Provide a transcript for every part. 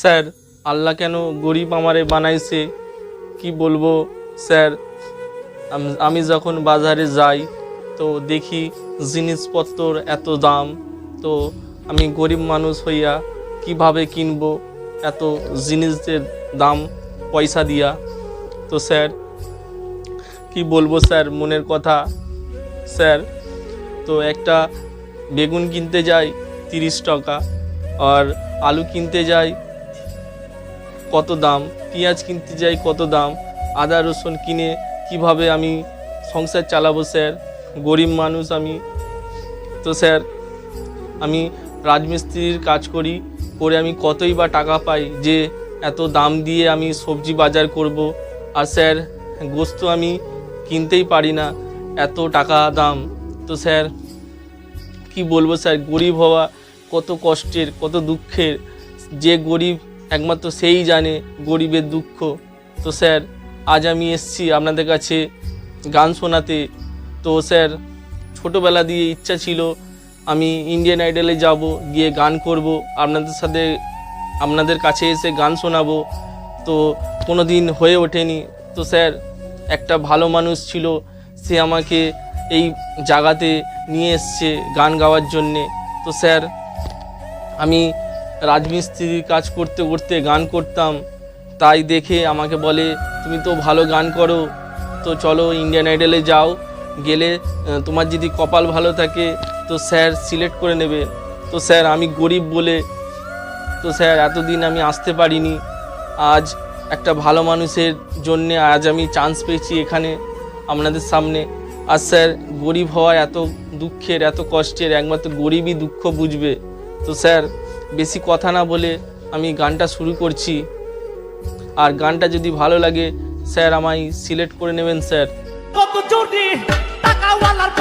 Sir, আল্লাহ কেন গরিব আমারে বানাইছে? কি বলব, স্যার? আমি যখন বাজারে যাই, তো দেখি জিনিসপত্রর এত দাম। তো আমি গরিব মানুষ হইয়া কীভাবে কিনবো এত জিনিসের দাম, পয়সা দিয়া? তো স্যার, কি বলব, স্যার, মনের কথা? স্যার, তো একটা বেগুন কিনতে যাই তিরিশ টাকা, আর আলু কিনতে যাই কত দাম, পেঁয়াজ কিনতে যাই কত দাম, আদা রসুন কিনে কীভাবে আমি সংসার চালাবো স্যার? গরিব মানুষ আমি। তো স্যার, আমি রাজমিস্ত্রির কাজ করি, করে আমি কতই বা টাকা পাই যে এত দাম দিয়ে আমি সবজি বাজার করব। আর স্যার, গোস্ত আমি কিনতেই পারি না, এত টাকা দাম। তো স্যার, কি বলব স্যার, গরিব হওয়া কত কষ্টের, কত দুঃখের। যে গরিব একমাত্র সেই জানে গরিবের দুঃখ। তো স্যার, আজ আমি এসছি আপনাদের কাছে গান শোনাতে। তো স্যার, ছোটোবেলা দিয়ে ইচ্ছা ছিল আমি ইন্ডিয়ান আইডলে যাব, গিয়ে গান করব, আপনাদের সাথে, আপনাদের কাছে এসে গান শোনাবো। তো কোনো দিন হয়ে ওঠেনি। তো স্যার, একটা ভালো মানুষ ছিল, সে আমাকে এই জায়গাতে নিয়ে এসছে গান গাওয়ার জন্যে। তো স্যার, আমি রাজমিস্ত্রির কাজ করতে করতে গান করতাম। তাই দেখে আমাকে বলে, তুমি তো ভালো গান করো। তো চলো ইন্ডিয়ান আইডলে যাও। গেলে তোমার যদি কপাল ভালো থাকে, তো স্যার সিলেক্ট করে নেবে। তো স্যার, আমি গরিব বলে, তো স্যার, এতদিন আমি আসতে পারিনি। আজ একটা ভালো মানুষের জন্যে, আজ আমি চান্স পেয়েছি এখানে, আপনাদের সামনে। আর স্যার, গরিব হওয়া এত দুঃখের, এত কষ্টের, একমাত্র গরিবই দুঃখ বুঝবে। তো স্যার বেশি কথা না বলে আমি গানটা শুরু করছি। আর গানটা যদি ভালো লাগে, স্যার আমায় সিলেক্ট করে নেবেন, স্যার। কত জোরে, টাকাওয়ালার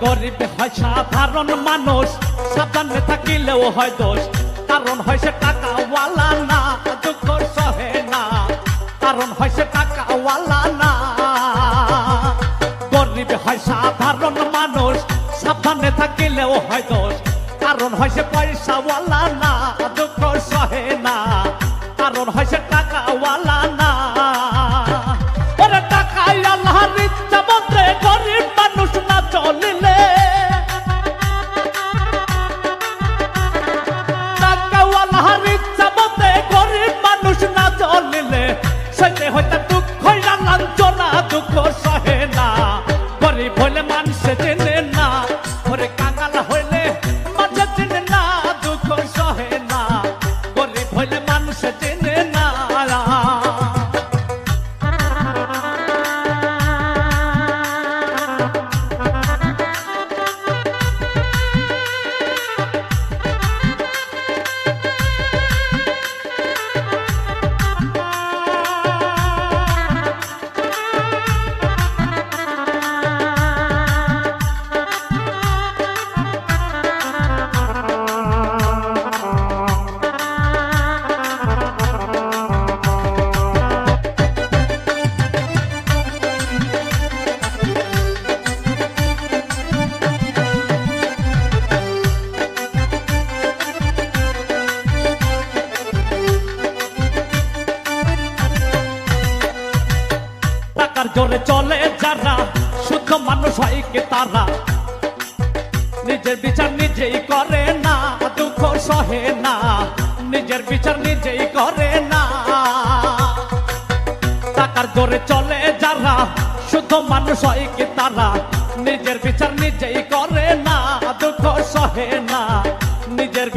গরিব হয় সাধারণ মানুষ, সাবধানে থাকিলেও হয় দোষ। কারণ হয় সে টাকাওয়ালা না দুঃখ সহে না। কারণ হয় সে টাকাওয়ালা না। গরিব হয় সাধারণ মানুষ, সাবধানে থাকিলেও হয় দোষ। কারণ হয় সে পয়সাওয়ালা না দুঃখ সহে না। কারণ হয় সে টাকাওয়ালা না লোকে তারা। নিজের বিচার নিজেই করে না, দুঃখ সহে না। নিজের বিচার নিজেই করে না। টাকার জোরে চলে যারা, শুদ্ধ মানুষ হয় কি তারা? নিজের বিচার নিজেই করে না, দুঃখ সহে না। নিজের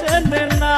চেনে না